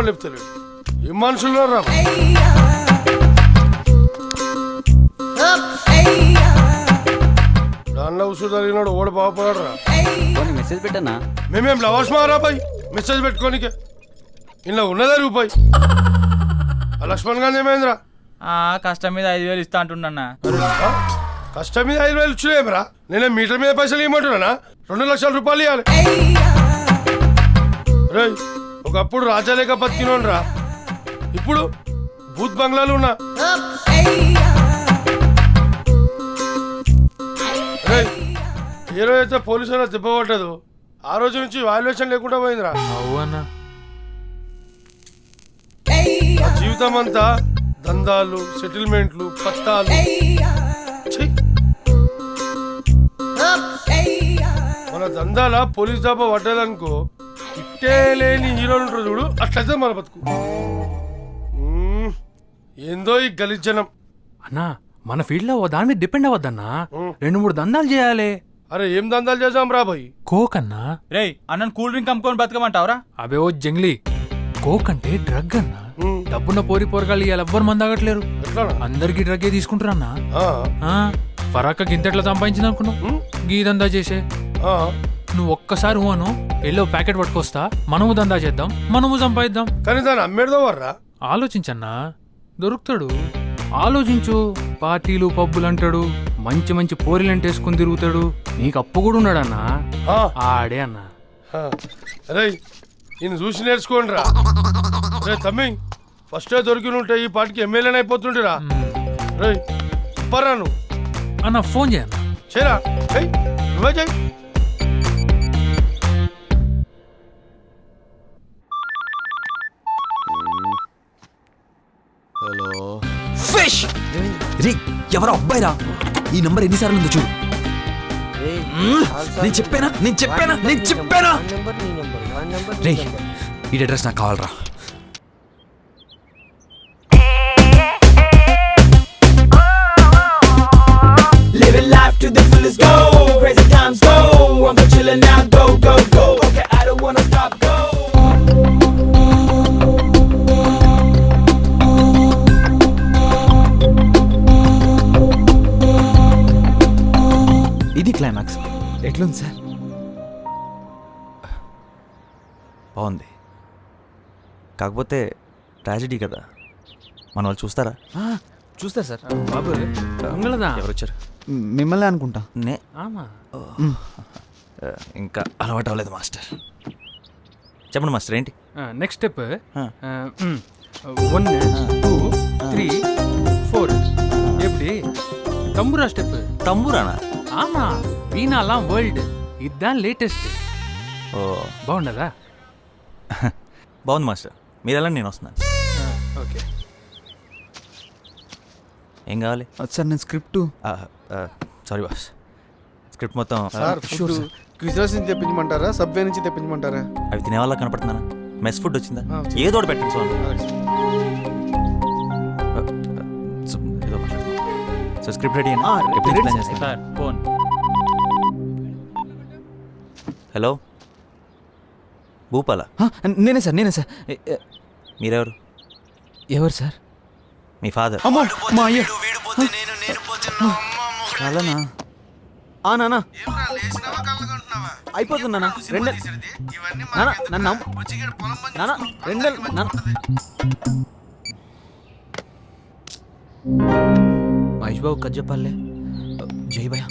Phone చెప్తలేడు ఏం మనుషులు రా. దానిలో ఉసురు ఓడి బాగుపడాడు రా పోనీ మెసేజ్ పెట్టన్నా మేమేం లవర్స్ మారా బాయ్? మెసేజ్ పెట్టుకోనికే. ఇలా ఉన్నదే రూపాయి. ఆ లక్ష్మణ్ గాంధీ ఏమైందిరా? ఆ కష్టం మీద ఐదు వేలు ఇస్తా అంటున్నా ఆ? కష్టం మీద ఐదు వేలు ఇచ్చినేమరా నేనే మీటర్ మీద పైసలు ఇవ్వమంటున్నానా? రెండు లక్షల రూపాయలు ఇవ్వాలి రేయ్ ఒకప్పుడు రాజాలేక బతికినోను రా ఇప్పుడు భూత్ బంగ్లాలు ఉన్నా. ఏ రోజు అయితే పోలీసు దెబ్బ పట్టదు ఆ రోజు నుంచి వాల్యుయేషన్ లేకుండా పోయిందిరా. అవు అన్నా నా జీవితం అంతా దందాలు సెటిల్మెంట్లు పత్తాలు ఛీ! మన దందాల పోలీస్ దాబా పడ్డదనుకో ఇట్టే లేని హీరోలు ఉంటారు చూడు అట్లయితే మన బతుకు. మ్మ్. ఏందో ఈ గలిజనం. అన్నా మన ఫీల్డ్లో ఓ దాని మీద డిపెండ్ అవ్వద్దన్నా. రెండు మూడు దందాలు చేయాలి. అరే ఏం దందాలు చేసాం రా భయ్ కోక్ అన్నా. రేయ్ అన్నను కూల్ డ్రింక్ అమ్ముకొని బతకమంటావురా? అవే ఓ జంగ్లీ. కోక్ అంటే డ్రగ్ అన్నా. మ్మ్. డబ్బున్న పోరి పోరగాళ్ళు ఇవాళ ఎవ్వరు మంది ఎట్లానా? అందరికి డ్రగ్గే తీసుకుంటారన్నా. ఆ, ఆ, ఫరాక్క గింతెట్లా సంపాదించింది అనుకున్నావు మ్మ్. గీదందా చేసే. ఆ, నువ్వు ఒక్కసారి ఊను ఎల్లో ప్యాకెట్ పట్టుకొస్తా. మనము దందా చేద్దాం మనము సంపాదిద్దాం కానీ దాన్ని అమ్మేడుదో వర్రా? ఆలోచించన్నా. దొరుకుతాడు. ఆలోచించు. పార్టీలు పబ్బులు అంటాడు. మంచి మంచి పోరీలంటే వేసుకుని తిరుగుతాడు. నీకు అప్పు కూడా ఉన్నాడన్నా. ఆడే అన్నా. ఆ. రే ఈయన చూసి నేర్చుకోండి రా రే తమ్మి ఫస్టే దొరికి ఉంటే ఈ పాటికి ఎమ్మెల్యేని అయిపోతుండిరా. రే సూపర్రా నువ్వు. అన్న ఫోన్ చేయన్న చేయరా చెయ్ నువ్వే చెయ్యి రే ఎవరో అబ్బాయిరా? ఈ నంబర్ ఎన్నిసార్లు ఉందో చూడు. నేను చెప్పానా? నేను చెప్పానా? నేను చెప్పానా? రే ఈ అడ్రస్ నాకు కావాలరా. ఎట్లుంది సార్? బాగుంది. కాకపోతే ట్రాజడీ కదా. మన వాళ్ళు చూస్తారా? చూస్తారు సార్. బాబు ఎవరు వచ్చారు మిమ్మల్ని అనుకుంటా. నే ఆమా. ఇంకా అలవాటు అవ్వలేదు మాస్టర్. చెప్పండి మాస్టర్ ఏంటి? Next step one two three four ఎప్పుడు? తంబురా స్టెప్ తంబురానా? ஆமா வீணாலாம் வேர்ல்டு இதுதான் లేటెస్ట్ ఓ బాగుండదా బాగుంది మాస్టర్ మీరు ఎలా నేను వస్తున్నాను ఓకే ఏం కావాలి సార్ నేను స్క్రిప్ట్ సారీ బాస్ స్క్రిప్ట్ మొత్తం ఆ, సార్ ఫుడ్ క్విజర్స్ నుంచి తెప్పించమంటారా సబ్వే నుంచి తెప్పించమంటారా అవి తినే వాళ్ళ కనపడుతున్నానా మెస్ ఫుడ్ వచ్చిందా ఆ, వచ్చింది. ఏదో ఒకటి పెట్టండి సో సో స్క్రిప్ట్ రెడీ అయినా? ఎప్పుడు ప్లాన్ చేస్తాను? Sir phone. హలో? భూపాల? నేనే సార్ నేనే సార్. ఎ- ఎ- మీరెవరు? ఎవరు సార్? మీ ఫాదర్. అమ్మో మా అయ్య. అలానా ఆ నాన్న అయిపోతుంది నాన్న రెండు నాన్న నన్ను నమ్ము. నాన్న రెండు నాన్న మహేష్ బాబు కథ చెప్పాలే జై భయ్య.